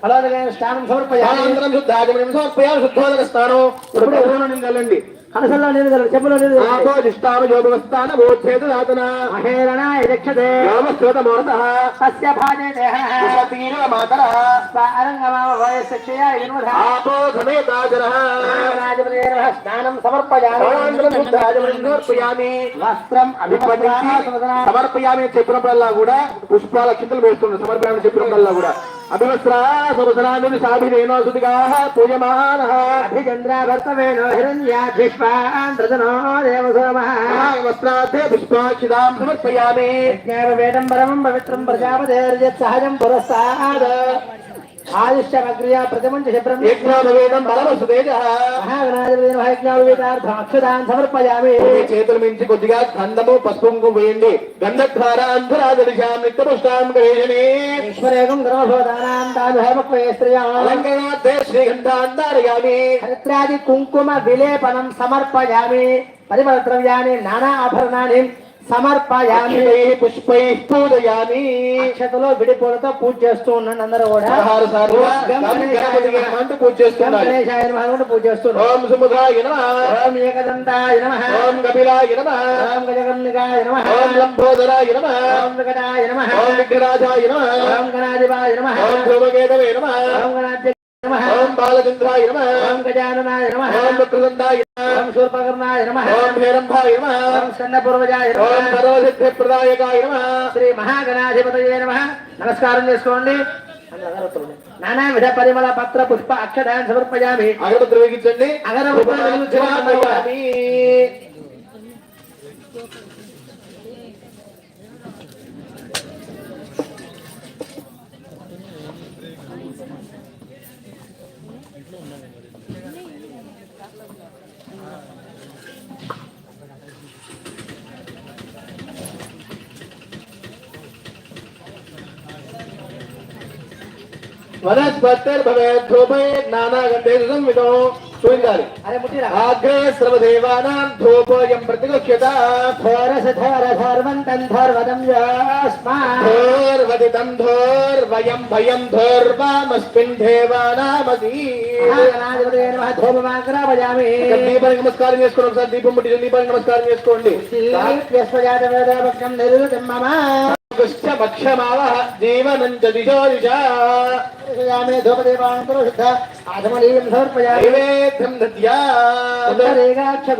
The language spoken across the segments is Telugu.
ఫలాదకైన స్నానం సమర్పయామి శుద్ధోదక స్నానం. ఇప్పుడు నిందలండి కలసల్లో నీళ్ళు కలరు చెప్పులో భూచ్ఛేద దాతన. మోరత భాజే మాతర. సమేతాచర. స్నానం సమర్పయామి. వస్త్రం చెప్పినప్పుడల్లా కూడా పుష్పాల చింతలు వేస్తుంది సమర్పయామి చెప్పినప్పుడల్లా కూడా. సాభిరేణో సుతిగా పూజమాన. హిరణ్యాభిష్పాన్ పుష్పాక్షిదాం సమర్పయామి. పరమం పవిత్రం ప్రజాపతేర్యత్ సహజం పురస్తాద్ ప్రథమం శుభ్రం యజ్ఞానవేదం సమర్పయామి చేతుల మించి కొద్దిగా గంధము పసుపు వేయండి గంధద్వార అంధరాదృశాం నిత్యపుష్టాం గవేషణే అలంకరణార్థే శ్రీగంధాంధారయామి హరిత్రాది కుంకుమ విలేపనం సమర్పయామి పరిమళ ద్రవ్యాన్ని నానా ఆభరణాన్ని సమర్పయామి. అఖిలై పుష్పై పూజయామి. అక్షతలో విడిపోలతో పూజ చేస్తూ ఉండండి అందరూ కూడా. అంటూ పూజ చేస్తున్నారు గణేశాయ నమః అనుకుంటూ పూజ చేస్తున్నాం ఓం సుముఖాయ నమః. ఓం ఏకదంతాయ నమః. ఓం కపిలాయ నమః. ఓం గజగన్నికాయ నమః. ఓం లంబోదరాయ నమః. ఓం వికటాయ నమః. ఓం విఘ్నరాజాయ నమః. ఓం గణాధిపాయ నమః. ఓం ధూమకేతవే నమః. ఓం గణాధ్య నమః ఓం బాలచంద్రాయ నమః ఓం గజాననాయ నమః ఓం వక్రదండాయ నమః ఓం శూర్పకర్ణాయ నమః ఓం హేరంభాయ నమః ఓం స్కందపూర్వజాయ ఓం నమః సర్వసిద్ధిప్రదాయకాయ నమః శ్రీ మహాగణాధిపతయే నమ నమస్కారం చేసుకోండి. నానా విధ పరిమళ పత్ర పుష్ప అక్షదాన్ని సమర్పయామి. అగరబత్తి వెలిగించండి. అగరబత్తులు వెలిగించండి. వనస్పతిర్భవేత్ ధూపే నానాగంధేషు సంవిదో చూడాలి ఆగ్రే సర్వదేవానాం ధూపోయం ప్రతిగక్ష్యత ధోరస ధోర ధర్వంతం ధర్వదం ధోర్వదితం ధోర్వయం భయం ధోర్వామస్మిన్ దేవానామసి దీపానికి నమస్కారం చేసుకోండి ఒకసారి. దీపం ముట్టి దీపానికి నమస్కారం చేసుకోండి. నిరుతం మమ జీవనం దిశో దిశ శుద్ధ సమర్పయామి.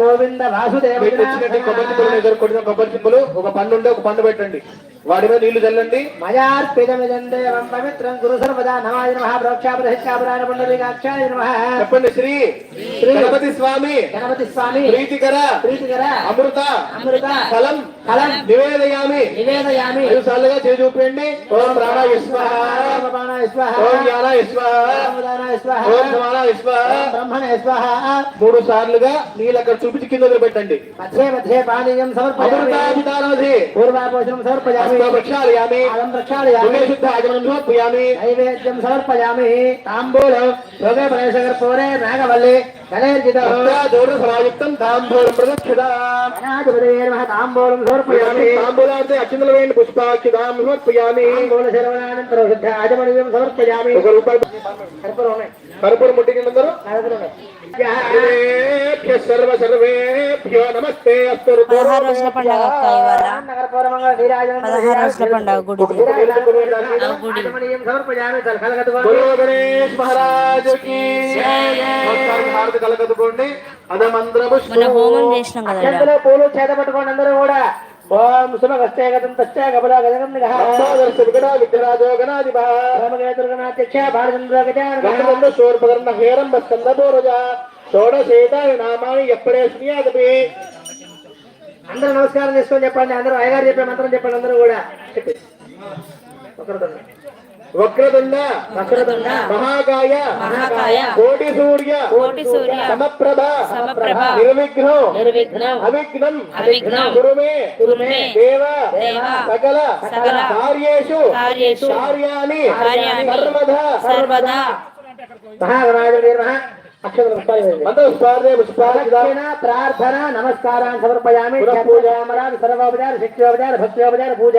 గోవింద వాసుదేవ కొబ్బరి ఒక పండు ఉంటే ఒక పండు పెట్టండి. వాటి మీద నీళ్ళు చల్లండి. మయార్పితమిదం దేవం పవిత్రం గురు సర్వదా నమాయ నమః ప్రోక్షాపరహిత్యాపరాయణ పుండరీకాక్షాయ నమః. చెప్పండి శ్రీ. శ్రీ గణపతి స్వామి. గణపతి స్వామి. ప్రీతికర. ప్రీతికర. అమృత. అమృత. ఫలం. ఫలం. నివేదయామి. నివేదయామి. ఐదు సార్లుగా ఓం స్వాహ. ఓం అపానాయ స్వాహ. ఓం జ్ఞానాయ స్వాహ. ఓం ఉదానాయ స్వాహ. ఓం సమానాయ స్వాహ. ఓం బ్రహ్మణే స్వాహ. మూడు సార్లుగా నీళ్ళు అక్కడ చూపించి కింద వదిలిపెట్టండి. మధ్యే మధ్యే పానీయం సమర్పయామి అమృతాభితానధి పూర్వాపోషణం సమర్పయామి హస్తో ప్రక్షాళయామి. ఆలం ప్రక్షాళయామి. పుణ్యశుద్ధ ఆచమనం సమర్పయామి. నైవేద్యం సమర్పయామి. తాంబూలం. యోగే ప్రవేశకర్పూరే నాగవల్లి. సమాయుక్తం తాంబూలం ప్రదక్షిణ। గణాధిపతయే నమః తాంబూలం సమర్పయామి। తాంబూలార్థే అక్షంతలు వేయండి పుష్పాక్షిదాం సమర్పయామి। తాంబూల శరవణానంతరం శుద్ధ ఆజమనీయం సమర్పయామి। ఒక రూపాయి కర్పూరం పదహారు రోజుల పండగ అక్క ఇవాళ. పదహారు రోజుల పండగ గుడి. మన హోమం చేసినాం కదా పూలు చేత పట్టుకోండి అందరూ కూడా. ఓం గతం గజగం నిగహ గణాధిప రామగేతుర్గణాధ్యక్ష గజాన శోర్పకర్ణ షోడశేతాని నామాని ఎప్పుడే స్నేహి అందరూ నమస్కారం చేసుకొని చెప్పండి. అందరూ అయ్యగారు చెప్పే మంత్రం చెప్పండి అందరూ కూడా. చెప్పి. ఒకరితో వక్రతుండ. వక్రతుండ. మహాకాయ. మహాకాయ. కోటి సూర్య. కోటి సూర్య. సమప్రభ. సమప్రభ. నిర్విఘ్నం. నిర్విఘ్నం. అవిఘ్నం. అవిఘ్నం. కురుమే. దేవ. దేవ. సకల. సకల. కార్యేషు. కార్యేషు. కార్యాణి కార్యాణి సర్వదా. సర్వదా. మహాగణాధిపతి. ప్రార్థన నమస్కారాన్ని సమర్పయామి. పూజామరాలు సర్వోపచార శక్తిోపచార భక్తిోపచార పూజ